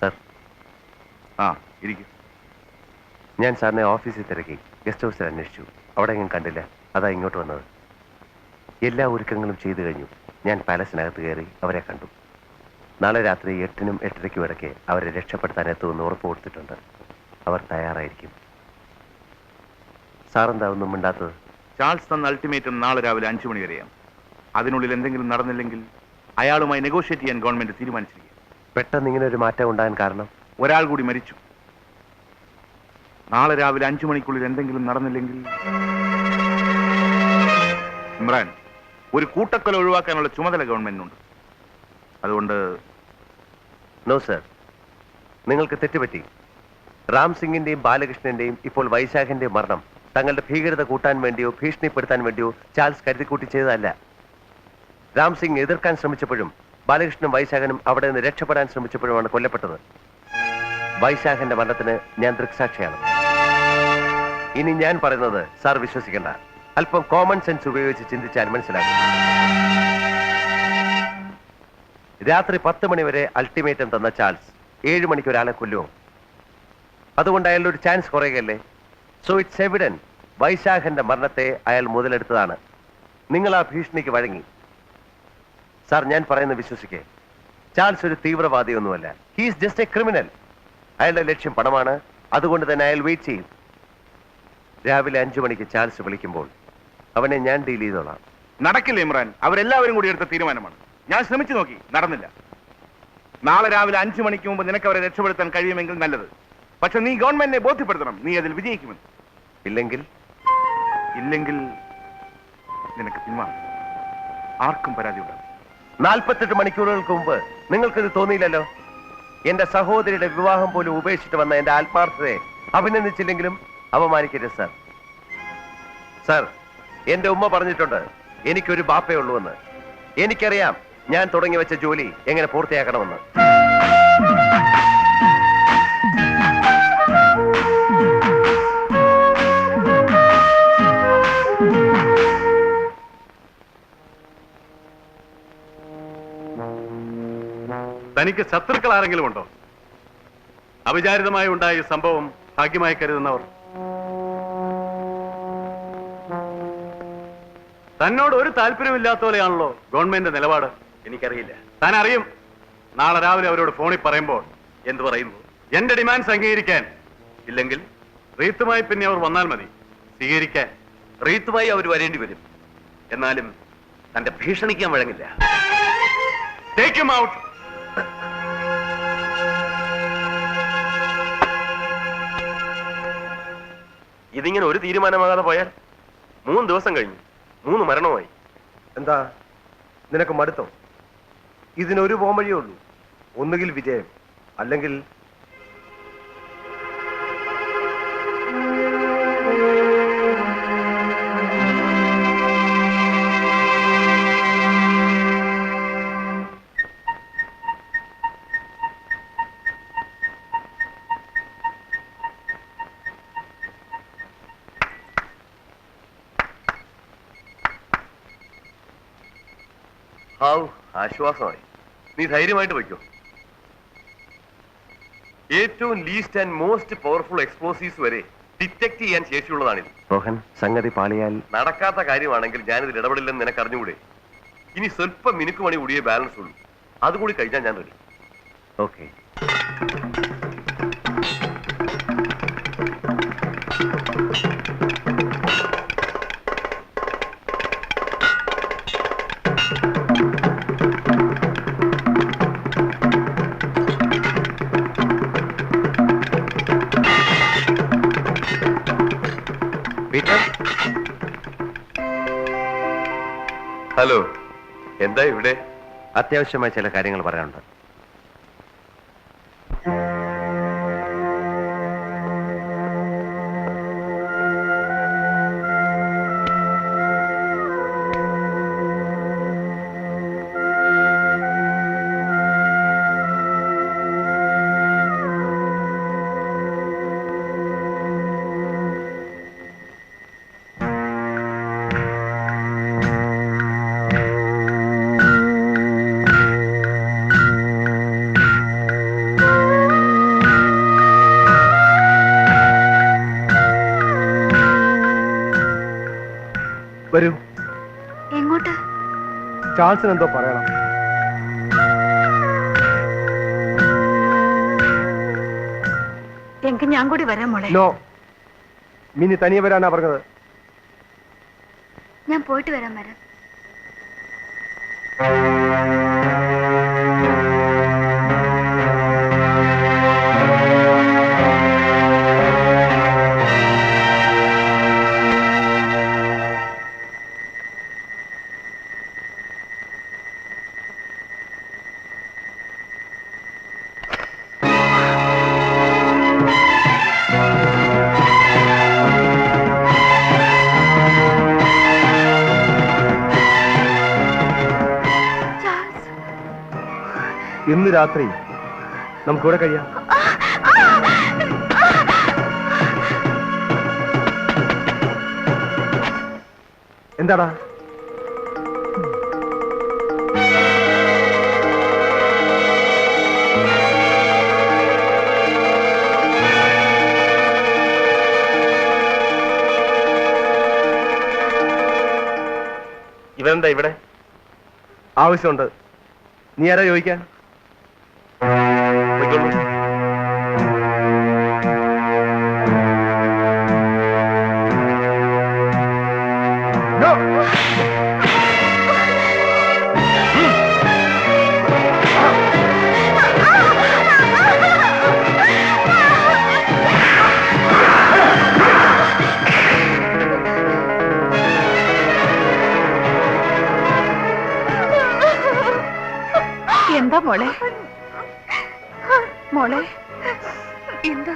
Sir. ആ ഇരിക്കും. ഞാൻ സാറിനെ ഓഫീസിൽ തിരക്കി. ഗസ്റ്റ് ഹൗസിൽ അന്വേഷിച്ചു. അവിടെ എങ്ങും കണ്ടില്ല. അതാ ഇങ്ങോട്ട് വന്നത്. എല്ലാ ഒരുക്കങ്ങളും ചെയ്തു കഴിഞ്ഞു. ഞാൻ പാലസിനകത്ത് കയറി അവരെ കണ്ടു. നാളെ രാത്രി എട്ടിനും എട്ടരയ്ക്കും ഇടയ്ക്ക് അവരെ രക്ഷപ്പെടുത്താൻ എത്തുമെന്ന് ഉറപ്പ് കൊടുത്തിട്ടുണ്ട്. അവർ തയ്യാറായിരിക്കും. സാറെന്താ ഒന്നും മിണ്ടാത്തത്? ചാൾസ് തന്ന അൾട്ടിമേറ്റം നാളെ രാവിലെ അഞ്ചു മണി വരെയാണ്. അതിനുള്ളിൽ എന്തെങ്കിലും നടന്നില്ലെങ്കിൽ അയാളുമായി നെഗോഷിയേറ്റ് ചെയ്യാൻ ഗവൺമെന്റ് തീരുമാനിച്ചിരിക്കുക പെട്ടെന്ന് ഇങ്ങനെ ഒരു മാറ്റം ഉണ്ടാകാൻ കാരണം? ഒരാൾ കൂടി മരിച്ചു. നാളെ രാവിലെ അഞ്ചു മണിക്കുള്ളിൽ എന്തെങ്കിലും നടന്നില്ലെങ്കിൽ ഇമ്രാൻ ഒരു കൂട്ടക്കൊല ഒഴിവാക്കാനുള്ള ചുമതല ഗവൺമെന്റിനുണ്ട്. അതുകൊണ്ട് നോ സർ നിങ്ങൾക്ക് തെറ്റുപറ്റി. റാം സിംഗിന്റെയും ബാലകൃഷ്ണന്റെയും ഇപ്പോൾ വൈശാഖിന്റെയും മരണം. തങ്ങളുടെ ഭീകരത കൂട്ടാൻ വേണ്ടിയോ ഭീഷണിപ്പെടുത്താൻ വേണ്ടിയോ ചാൾസ് കരുതിക്കൂട്ടി ചെയ്തതല്ല. രാം സിംഗ് എതിർക്കാൻ ശ്രമിച്ചപ്പോഴും ബാലകൃഷ്ണനും വൈശാഖനും അവിടെ നിന്ന് രക്ഷപ്പെടാൻ ശ്രമിച്ചപ്പോഴുമാണ് കൊല്ലപ്പെട്ടത്. വൈശാഖന്റെ മരണത്തിന് ഞാൻ ദൃക്സാക്ഷിയാണ്. ഇനി ഞാൻ പറയുന്നത് സാർ വിശ്വസിക്കണ്ട. അല്പം കോമൺ സെൻസ് ഉപയോഗിച്ച് ചിന്തിച്ചാൽ മനസ്സിലാക്കും രാത്രി പത്ത് മണിവരെ അൾട്ടിമേറ്റം തന്ന ചാൾസ് ഏഴ് മണിക്ക് ഒരാളെ കൊല്ലുമോ അതുകൊണ്ട് അയാളുടെ ഒരു ചാൻസ് കുറയുകയല്ലേ? സോ ഇറ്റ്സ് എവിഡൻ വൈശാഖന്റെ മരണത്തെ അയാൾ മുതലെടുത്തതാണ്. നിങ്ങൾ ആ ഭീഷണിക്ക് വഴങ്ങി. സാർ ഞാൻ പറയുന്നത് വിശ്വസിക്കേ. ചാൾസ് ഒരു തീവ്രവാദിയൊന്നുമല്ല. ഹീസ് ജസ്റ്റ് എ ക്രിമിനൽ അയാളുടെ ലക്ഷ്യം പണമാണ്. അതുകൊണ്ട് തന്നെ അയാൾ വെയിറ്റ് ചെയ്യും. രാവിലെ അഞ്ചു മണിക്ക് ചാൾസ് വിളിക്കുമ്പോൾ അവനെ ഞാൻ ഡീൽ ചെയ്തോളാം. നടക്കില്ല ഇമ്രാൻ. അവരെല്ലാവരും കൂടി എടുത്ത തീരുമാനമാണ്. ഞാൻ ശ്രമിച്ചു നോക്കി. നടന്നില്ല. നാളെ രാവിലെ അഞ്ചു മണിക്ക് മുമ്പ് നിനക്ക് അവരെ രക്ഷപ്പെടുത്താൻ കഴിയുമെങ്കിൽ നല്ലത്. പക്ഷെ നീ ഗവൺമെന്റിനെ ബോധ്യപ്പെടുത്തണം. നീ അതിൽ വിജയിക്കുമെന്ന്. ഇല്ലെങ്കിൽ? ഇല്ലെങ്കിൽ നിനക്ക് പിന്മാറും ആർക്കും പരാതി ഉണ്ടാവും നാൽപ്പത്തെട്ട് മണിക്കൂറുകൾക്ക് മുമ്പ് നിങ്ങൾക്കിത് തോന്നിയില്ലല്ലോ? എന്റെ സഹോദരിയുടെ വിവാഹം പോലും ഉപേക്ഷിച്ചിട്ട് വന്ന എന്റെ ആത്മാർത്ഥതയെ അഭിനന്ദിച്ചില്ലെങ്കിലും അപമാനിക്കരുത് സർ. സർ എന്റെ ഉമ്മ പറഞ്ഞിട്ടുണ്ട് എനിക്കൊരു ബാപ്പയുള്ളൂ എന്ന് എനിക്കറിയാം ഞാൻ തുടങ്ങി വെച്ച ജോലി എങ്ങനെ പൂർത്തിയാക്കണമെന്ന്. തനിക്ക് ശത്രുക്കൾ ആരെങ്കിലും ഉണ്ടോ? അവിചാരിതമായി ഉണ്ടായ ഈ സംഭവം ഭാഗ്യമായി കരുതുന്നവർ. തന്നോട് ഒരു താല്പര്യമില്ലാത്ത പോലെയാണല്ലോ ഗവൺമെന്റ് നിലപാട്. എനിക്കറിയില്ല. താൻ അറിയും നാളെ രാവിലെ അവരോട് ഫോണിൽ പറയുമ്പോൾ എന്ത് പറയുന്നു? എന്റെ ഡിമാൻഡ്സ് അംഗീകരിക്കാൻ. ഇല്ലെങ്കിൽ? റീത്തുമായി പിന്നെ അവർ വന്നാൽ മതി. സ്വീകരിക്കാൻ. റീത്തുമായി അവർ വരേണ്ടി വരും. എന്നാലും തന്റെ ഭീഷണിക്കാൻ വഴങ്ങില്ല. ടേക്ക് ഔട്ട് ഇതിങ്ങനെ ഒരു തീരുമാനമാകാതെ പോയാൽ മൂന്ന് ദിവസം കഴിഞ്ഞു. മൂന്ന് മരണമായി എന്താ? നിനക്ക് മടുത്തോ? ഇതിനൊരു പോംവഴിയേ ഉള്ളൂ. ഒന്നുകിൽ വിജയം അല്ലെങ്കിൽ ഹാവ് ആശ്വാസമായി. നീ ധൈര്യമായിട്ട് വയ്ക്കോ. ഏറ്റവും least and most powerful explosives വരെ ഡിറ്റക്ട് ചെയ്യാൻ ശേഷിയുള്ളതാണിത്. മോഹൻ സംഗതി പാളിയാൽ നടക്കാത്ത കാര്യമാണെങ്കിൽ ഞാനിതിൽ ഇടപെടില്ലെന്ന് നിനക്ക് അറിഞ്ഞുകൂടെ ഇനി സ്വല്പം മിനുക്ക് മണി കൂടിയേ ബാലൻസ് ഉള്ളൂ. അതുകൂടി കഴിഞ്ഞാൽ ഞാൻ റെഡി ഓക്കെ ഹലോ എന്താ ഇവിടെ? അത്യാവശ്യമായ ചില കാര്യങ്ങൾ പറയാനുണ്ട്. ചാൾസിന് എന്തോ പറയണം. എങ്കിൽ ഞാൻ കൂടി വരാം മോളെ. നോ. മിനി തനിയെ വരാനാ പറഞ്ഞത്. ഞാൻ പോയിട്ട് വരാം മാഡം. ഇന്ന് രാത്രി നമുക്കിവിടെ കഴിയാം. എന്താടാ? ഇവരെന്താ ഇവിടെ? ആവശ്യമുണ്ട്. നീ ആരാ ചോദിക്കാൻ? പോയിക്കോളൂ. എന്താ മോളെ മോളെ. എന്താ?